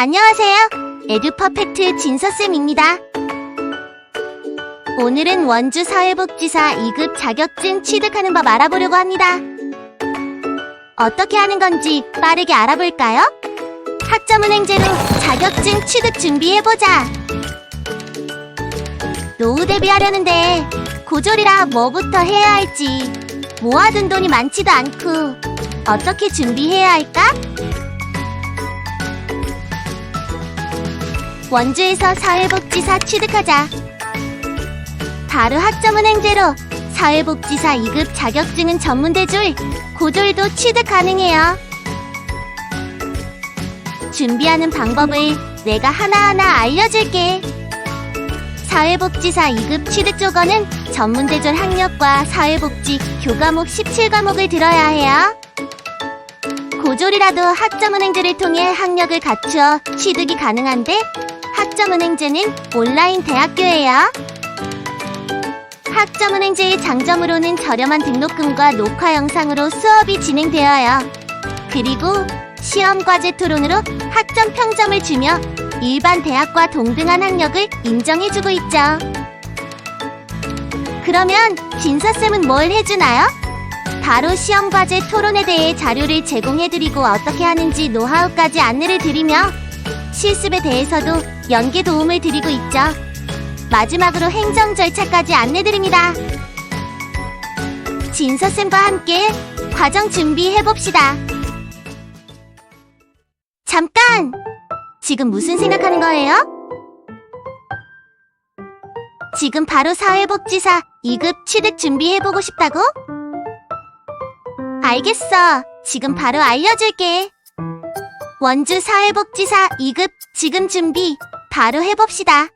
안녕하세요. 에듀퍼펙트 진서쌤입니다. 오늘은 원주 사회복지사 2급 자격증 취득하는 법 알아보려고 합니다. 어떻게 하는 건지 빠르게 알아볼까요? 학점은행제로 자격증 취득 준비해보자. 노후 대비하려는데 고졸이라 뭐부터 해야 할지 모아둔 돈이 많지도 않고 어떻게 준비해야 할까? 원주에서 사회복지사 취득하자. 바로 학점은행제로 사회복지사 2급 자격증은 전문대졸, 고졸도 취득 가능해요. 준비하는 방법을 내가 하나하나 알려줄게. 사회복지사 2급 취득 조건은 전문대졸 학력과 사회복지 교과목 17과목을 들어야 해요. 고졸이라도 학점은행제를 통해 학력을 갖추어 취득이 가능한데 학점은행제는 온라인 대학교예요. 학점은행제의 장점으로는 저렴한 등록금과 녹화 영상으로 수업이 진행되어요. 그리고 시험 과제 토론으로 학점 평점을 주며 일반 대학과 동등한 학력을 인정해주고 있죠. 그러면 진서쌤은 뭘 해주나요? 바로 시험 과제 토론에 대해 자료를 제공해드리고 어떻게 하는지 노하우까지 안내를 드리며 실습에 대해서도 연계 도움을 드리고 있죠. 마지막으로 행정 절차까지 안내드립니다. 진서쌤과 함께 과정 준비해봅시다. 잠깐! 지금 무슨 생각하는 거예요? 지금 바로 사회복지사 2급 취득 준비해보고 싶다고? 알겠어. 지금 바로 알려줄게. 원주 사회복지사 2급 지금 준비 바로 해봅시다.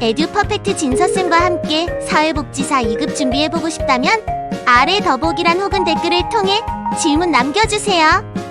에듀 퍼펙트 진서쌤과 함께 사회복지사 2급 준비해보고 싶다면 아래 더보기란 혹은 댓글을 통해 질문 남겨주세요.